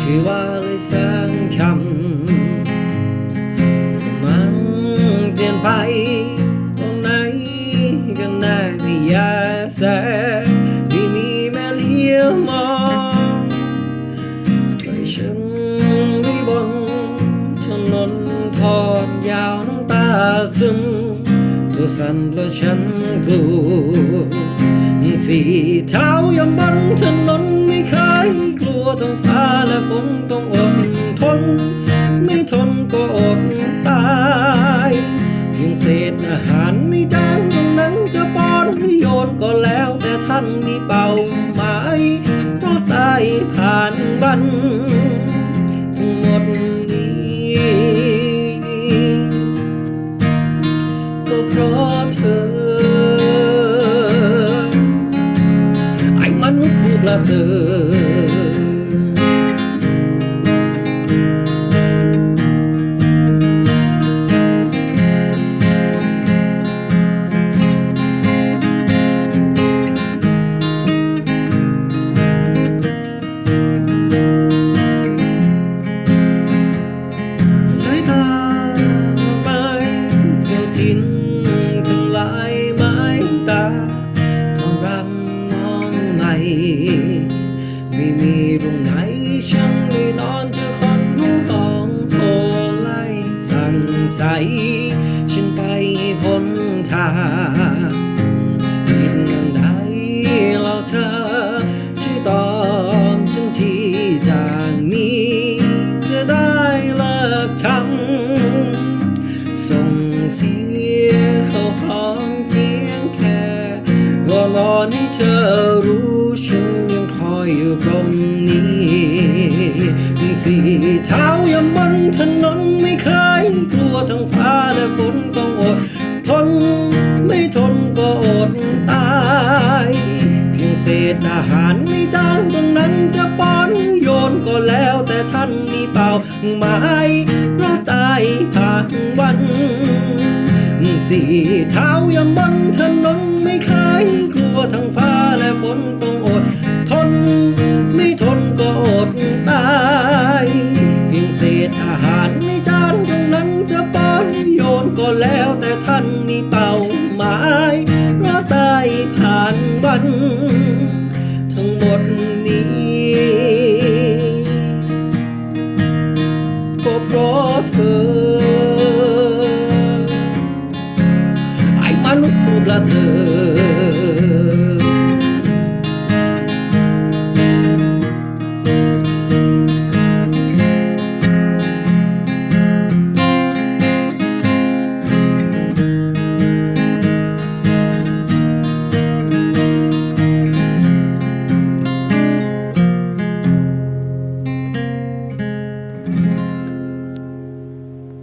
คือว่าเลยสังคำมันเปลี่ยนไปตรงไหนกันแน่ไม่ยาแสที่มีแม่เลี้ยวมองไปฉันวิบนถนนทอดยาวน้ำตาซึมตัวสั่นแล้วฉันกลัวสีเท้ายังบนถนน ทั้งฟ้าและฝนต้องอดทน ไม่ทนก็อดตายเพียงเศษอาหารในจานตรงนั้นจะป้อนหรือโยนก็แล้วแต่ท่านมีเป่าหมายเพราะตายผ่านวันหมดนี้ก็เพราะเธอไอ้มนุษย์ผู้ประเสริฐ ไม่มีตรงไหนฉันไม่นอนจะคนรู้ต้องโทรไล่สั่งใสฉันไปพ้นทางผิดเงินไดเรา ฝีเท้ายังบนถนนไม่เคยกลัวทั้งฟ้าและฝนต้องอดทนไม่ทนก็อดตายเพียงเศษอาหารในจานตรงนั้นจะป้อนโยนก็แล้วแต่ท่านมีเป่าหมายเพราะตายผ่านวันสี่เท้ายังบนถนนไม่เคยกลัวทั้งฟ้าและฝนต้องานมีเป่าหมายเราะตายผ่านวัน